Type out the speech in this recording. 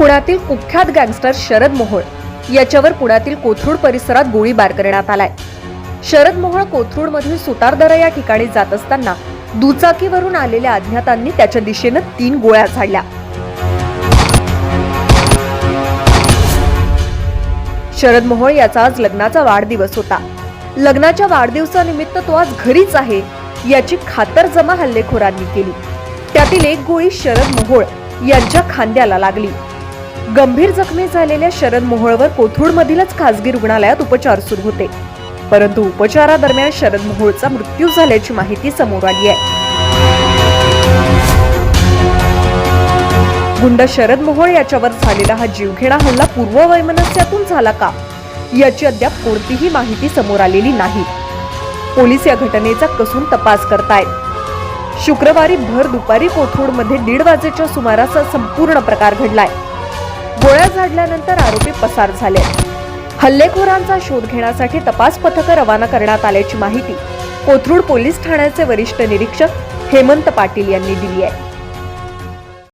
पुण्यातील कुख्यात गँगस्टर शरद मोहोळ. याच्यावर पुण्यातील कोथरूड परिसरात गोळीबार करण्यात आलाय. शरद मोहोळ कोथरूडमधील सुतारदरा या ठिकाणी जात असताना दुचाकीवरून आलेल्या अज्ञातांनी त्याच्या दिशेनं तीन गोळ्या झाडल्या. शरद मोहोळ याचा आज लग्नाचा वाढदिवस होता. लग्नाच्या वाढदिवसानिमित्त तो आज घरीच आहे याची खातरजमा हल्लेखोरांनी केली. त्यातील एक गोळी शरद मोहोळ यांच्या खांद्याला लागली. गंभीर जखमी झालेल्या शरद मोहोळवर कोथरूडमधीलच खासगी रुग्णालयात उपचार सुरू होते. परंतु उपचारादरम्यान शरद मोहोळचा मृत्यू झाल्याची माहिती समोर आली आहे. गुंड शरद मोहोळ याच्यावर झालेला हा जीवघेणा हल्ला पूर्ववैमनस्यातून झाला का? याची अद्याप कोणतीही माहिती समोर आलेली नाही. पोलीस या घटनेचा कसून तपास करतायत. शुक्रवारी भर दुपारी कोथरूडमध्ये दीड वाजेच्या सुमारास संपूर्ण प्रकार घडलाय. गोळ्या झाडल्यानंतर आरोपी पसार झाले. हल्लेखोरांचा शोध घेण्यासाठी तपास पथकं रवाना करण्यात आल्याची माहिती कोथरूड पोलीस ठाण्याचे वरिष्ठ निरीक्षक हेमंत पाटील यांनी दिली आहे.